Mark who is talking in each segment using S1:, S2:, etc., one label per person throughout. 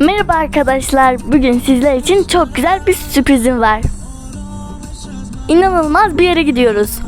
S1: Merhaba arkadaşlar. Bugün sizler için çok güzel bir sürprizim var. İnanılmaz bir yere gidiyoruz.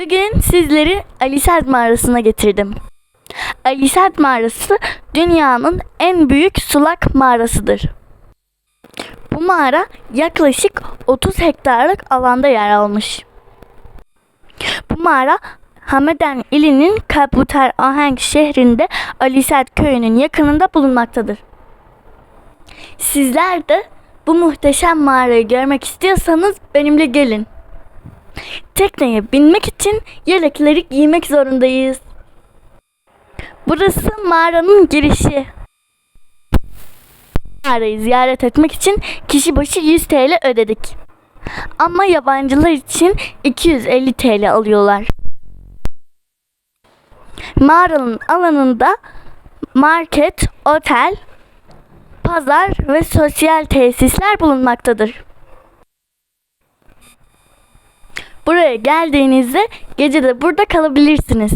S1: Bugün sizleri Alisad mağarasına getirdim. Alisad mağarası dünyanın en büyük sulak mağarasıdır. Bu mağara yaklaşık 30 hektarlık alanda yer almış. Bu mağara Hameden ilinin Kabutar Ahenk şehrinde Alisad köyünün yakınında bulunmaktadır. Sizler de bu muhteşem mağarayı görmek istiyorsanız benimle gelin. Tekneye binmek için yelekleri giymek zorundayız. Burası mağaranın girişi. Mağarayı ziyaret etmek için kişi başı 100 TL ödedik. Ama yabancılar için 250 TL alıyorlar. Mağaranın alanında market, otel, pazar ve sosyal tesisler bulunmaktadır. Buraya geldiğinizde gece de burada kalabilirsiniz.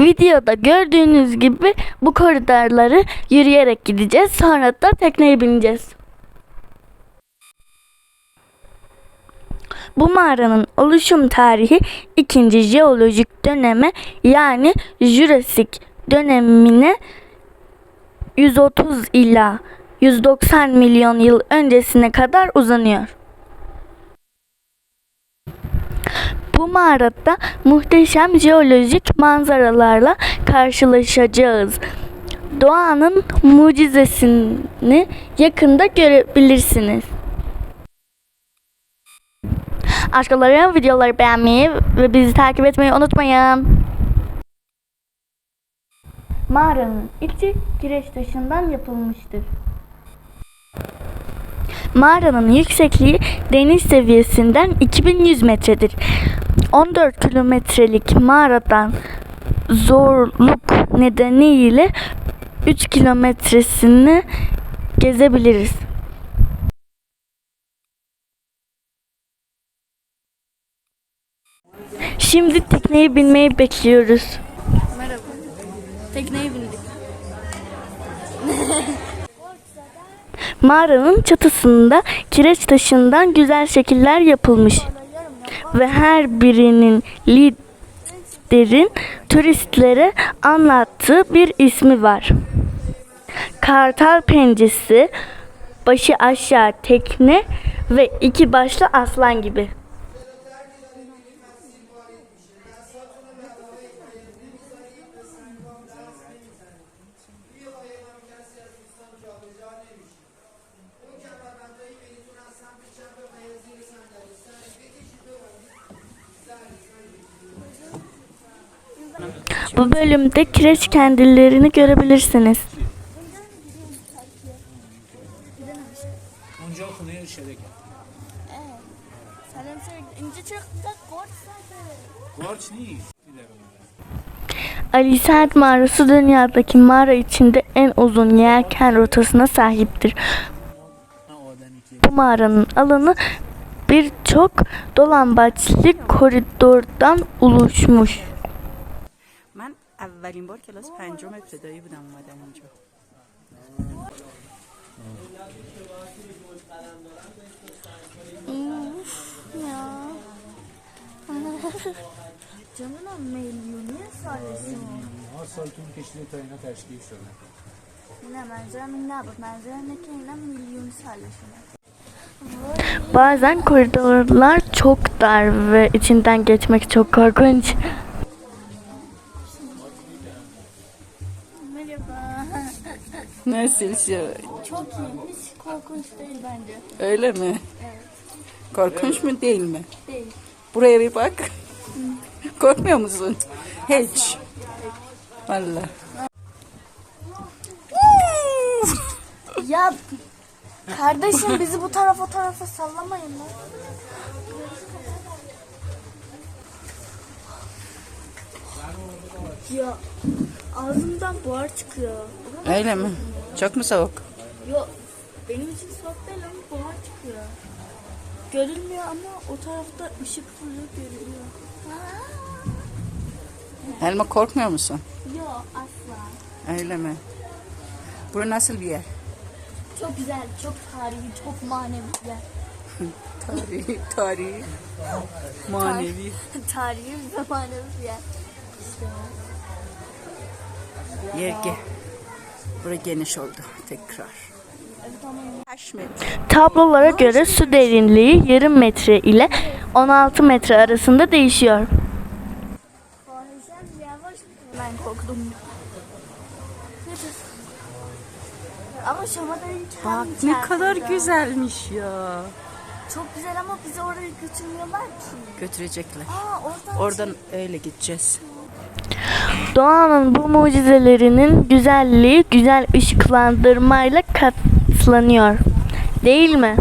S1: Videoda gördüğünüz gibi bu koridorları yürüyerek gideceğiz. Sonra da tekneye bineceğiz. Bu mağaranın oluşum tarihi 2. jeolojik döneme yani Jurassic dönemine 130 ila 190 milyon yıl öncesine kadar uzanıyor. Bu mağarada muhteşem jeolojik manzaralarla karşılaşacağız. Doğanın mucizesini yakında görebilirsiniz. Aşklarım videoları beğenmeyi ve bizi takip etmeyi unutmayın. Mağaranın içi kireç taşından yapılmıştır. Mağaranın yüksekliği deniz seviyesinden 2100 metredir. 14 kilometrelik mağaradan zorluk nedeniyle 3 kilometresini gezebiliriz. Şimdi tekneye binmeyi bekliyoruz. Merhaba. Tekneye bindik. Mağaranın çatısında kireç taşından güzel şekiller yapılmış. Ve her birinin liderin turistlere anlattığı bir ismi var. Kartal pencesi, başı aşağı tekne ve iki başlı aslan gibi. Bu bölümde kireç kendilerini görebilirsiniz. Ali Saat Mağarası dünyadaki mağara içinde en uzun yelken rotasına sahiptir. Bu mağaranın alanı birçok dolambaçlı koridordan oluşmuş.
S2: من اولین بار کلاس پنجم ابتدایی بودم اومدم اونجا
S1: Canına milyonu sarıyorsun.
S3: ها سال طول کشیده تا اینا تشکیل شدن
S1: Ne menziremin ne bu? Menziremin ne milyon sarıyorsun. Bazen koridorlar çok dar ve içinden geçmek çok korkunç.
S2: Nasıl
S1: Çok iyi. Hiç korkunç değil bence.
S2: Öyle mi? Korkunç mu değil mi?
S1: Değil.
S2: Buraya bir bak. Korkmuyor musun? Hiç. Valla.
S1: Ya kardeşim bizi bu tarafa o tarafa sallamayın lan. Ya ağzımdan buhar çıkıyor.
S2: Öyle mi? Çok mu soğuk?
S1: Yok benim için soğuk değil ama buhar çıkıyor. Görülmüyor ama o tarafta ışık fırlıyor görülüyor. Aa!
S2: Elma korkmuyor musun?
S1: Yok asla.
S2: Öyle mi? Bura nasıl bir yer?
S1: Çok güzel, çok tarihi, çok manevi bir yer.
S2: Tarihi, tarihi, manevi.
S1: tarihi ve manevi bir yer. İşte
S2: Yer ge. Bura geniş oldu tekrar.
S1: Tablolara göre su derinliği yarım metre ile 16 metre arasında değişiyor. Ben korktum. Ama Şamada'yı
S2: Bak ne kadar güzelmiş ya.
S1: Çok güzel ama bizi oraya götürmüyorlar ki.
S2: Götürecekler.
S1: Aa oradan
S2: Oradan öyle gideceğiz.
S1: Doğanın bu mucizelerinin güzelliği güzel ışıklandırmayla katlanıyor. Değil mi?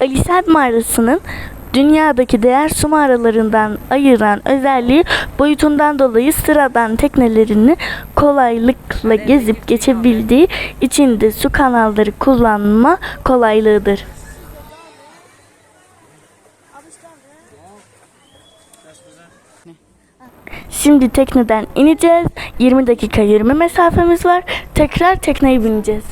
S1: Alisad mağarasının dünyadaki değer su mağaralarından ayıran özelliği boyutundan dolayı sıradan teknelerini kolaylıkla gezip geçebildiği için de su kanalları kullanma kolaylığıdır. Şimdi tekneden ineceğiz. 20 dakika yürüme mesafemiz var. Tekrar tekneye bineceğiz.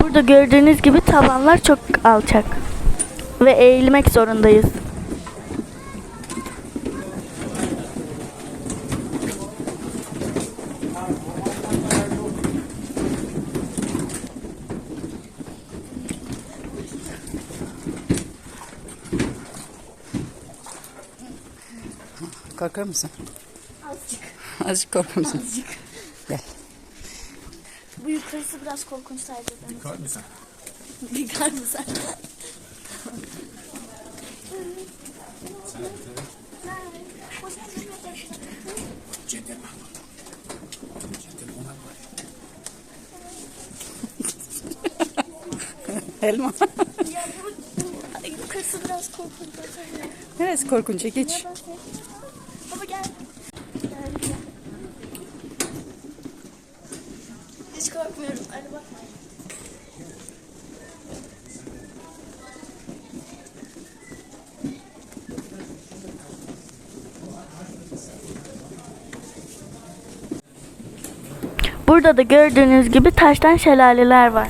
S1: Burada gördüğünüz gibi tavanlar çok alçak. Ve eğilmek zorundayız.
S2: Korkar mısın? Azıcık. Azıcık korkar mısın? Gel.
S1: Bu yukarısı biraz korkunç sadece.
S3: Kalk mısın?
S1: Dikkat mısın?
S2: Elma.
S1: Ya bu yukarısı biraz korkunç.
S2: Neresi korkunç? Geç.
S1: Baba gel. Hiç korkmuyorum. Hadi bak. Burada da gördüğünüz gibi taştan şelaleler var.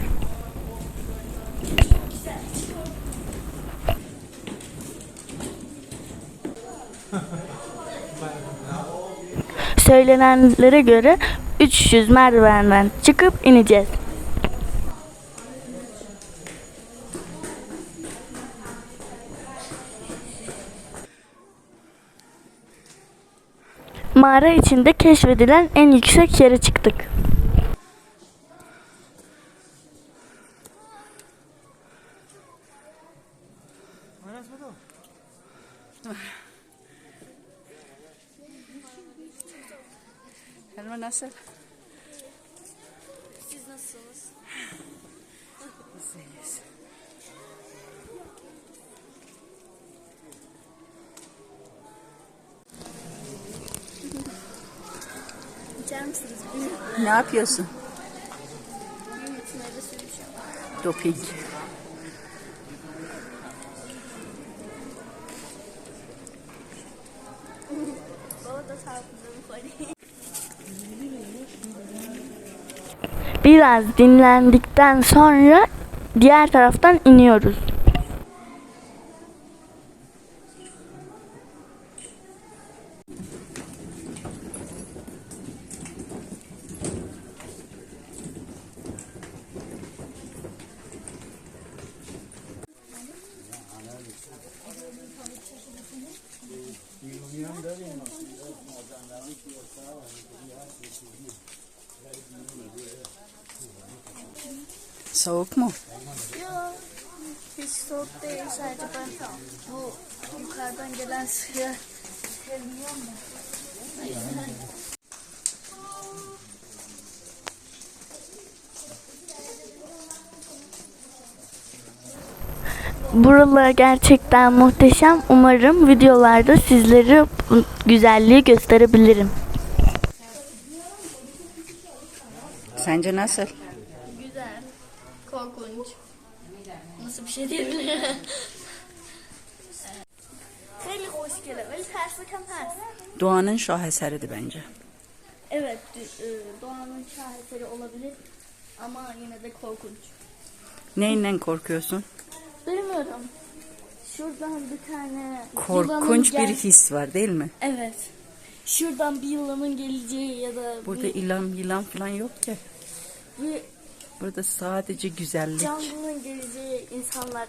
S1: Söylenenlere göre 300 merdivenden çıkıp ineceğiz. Mağara içinde keşfedilen en yüksek yere çıktık.
S2: Elma nasıl? Ne yapıyorsun? Doping.
S1: Biraz dinlendikten sonra diğer taraftan iniyoruz.
S2: Soğuk mu?
S1: Yok. Hiç soğuk değil. Sadece ben bu yukarıdan gelen suya sevmiyorum da. Buralar gerçekten muhteşem. Umarım videolarda sizlere güzelliği gösterebilirim.
S2: Sence nasıl?
S1: Güzel. Korkunç. Nasıl bir şey diyebilirim?
S2: Doğanın şaheseridir bence.
S1: Evet, e, doğanın şaheseri olabilir ama yine de korkunç.
S2: Neyinden korkuyorsun?
S1: Bilmiyorum. Şuradan bir tane
S2: Korkunç
S1: yılanın
S2: bir
S1: gel-
S2: his var değil mi?
S1: Evet. Şuradan bir yılanın geleceği ya da
S2: Burada
S1: bir,
S2: ilan yılan falan yok ki.
S1: bir
S2: Burada sadece güzellik.
S1: canlının geleceği insanlar.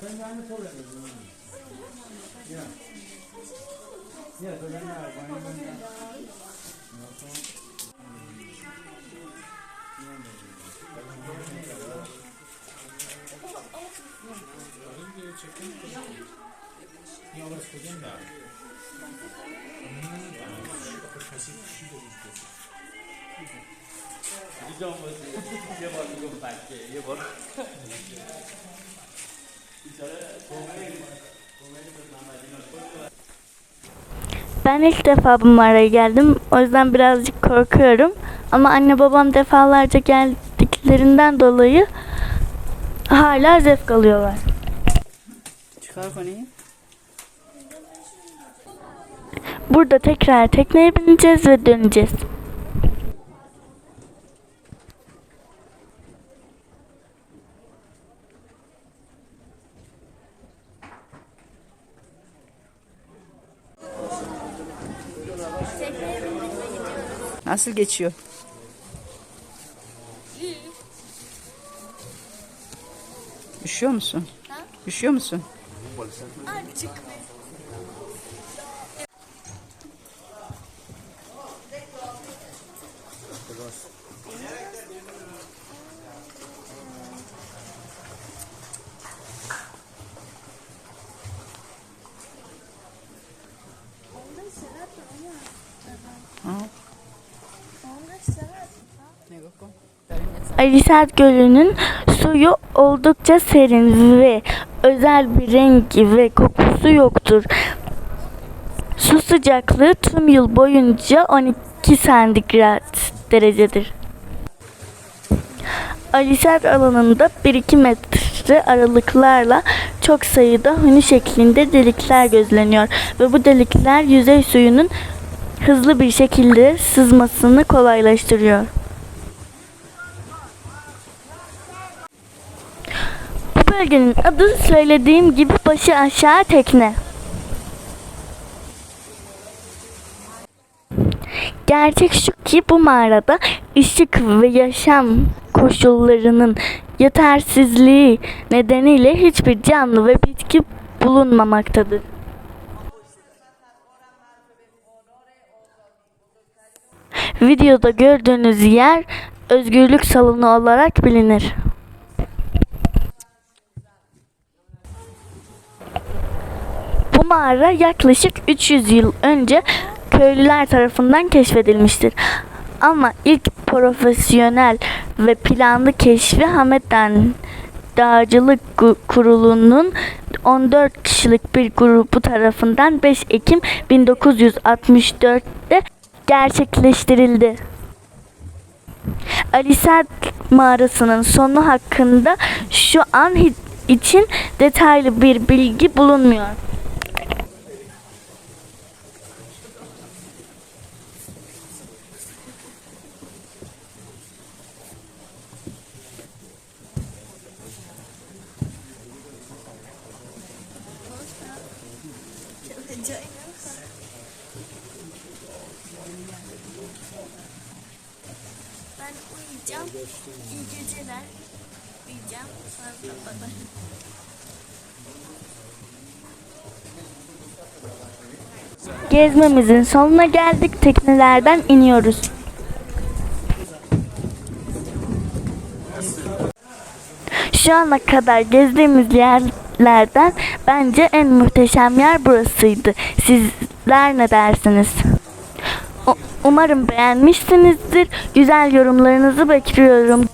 S1: Ben ilk defa bu mağaraya geldim. O yüzden birazcık korkuyorum. Ama anne babam defalarca geldiklerinden dolayı hala zevk alıyorlar.
S2: Çıkar konuyu.
S1: Burada tekrar tekneye bineceğiz ve döneceğiz.
S2: Nasıl geçiyor? Üşüyor musun? Üşüyor musun?
S1: Alisat Gölü'nün suyu oldukça serin ve özel bir rengi ve kokusu yoktur. Su sıcaklığı tüm yıl boyunca 12 santigrat derecedir. Alisat alanında 1-2 metre aralıklarla çok sayıda huni şeklinde delikler gözleniyor ve bu delikler yüzey suyunun hızlı bir şekilde sızmasını kolaylaştırıyor. Bölgenin adı söylediğim gibi başı aşağı tekne. Gerçek şu ki bu mağarada ışık ve yaşam koşullarının yetersizliği nedeniyle hiçbir canlı ve bitki bulunmamaktadır. Videoda gördüğünüz yer özgürlük salonu olarak bilinir. Mağara yaklaşık 300 yıl önce köylüler tarafından keşfedilmiştir. Ama ilk profesyonel ve planlı keşfi Hamedan Dağcılık Kurulu'nun 14 kişilik bir grubu tarafından 5 Ekim 1964'te gerçekleştirildi. Alisat mağarasının sonu hakkında şu an için detaylı bir bilgi bulunmuyor. Ben uyuyacağım. İyi geceler. Uyuyacağım. Sonra kapatırım. Gezmemizin sonuna geldik. Teknelerden iniyoruz. Şu ana kadar gezdiğimiz yerlerden bence en muhteşem yer burasıydı. Sizler ne dersiniz? Umarım beğenmişsinizdir. Güzel yorumlarınızı bekliyorum.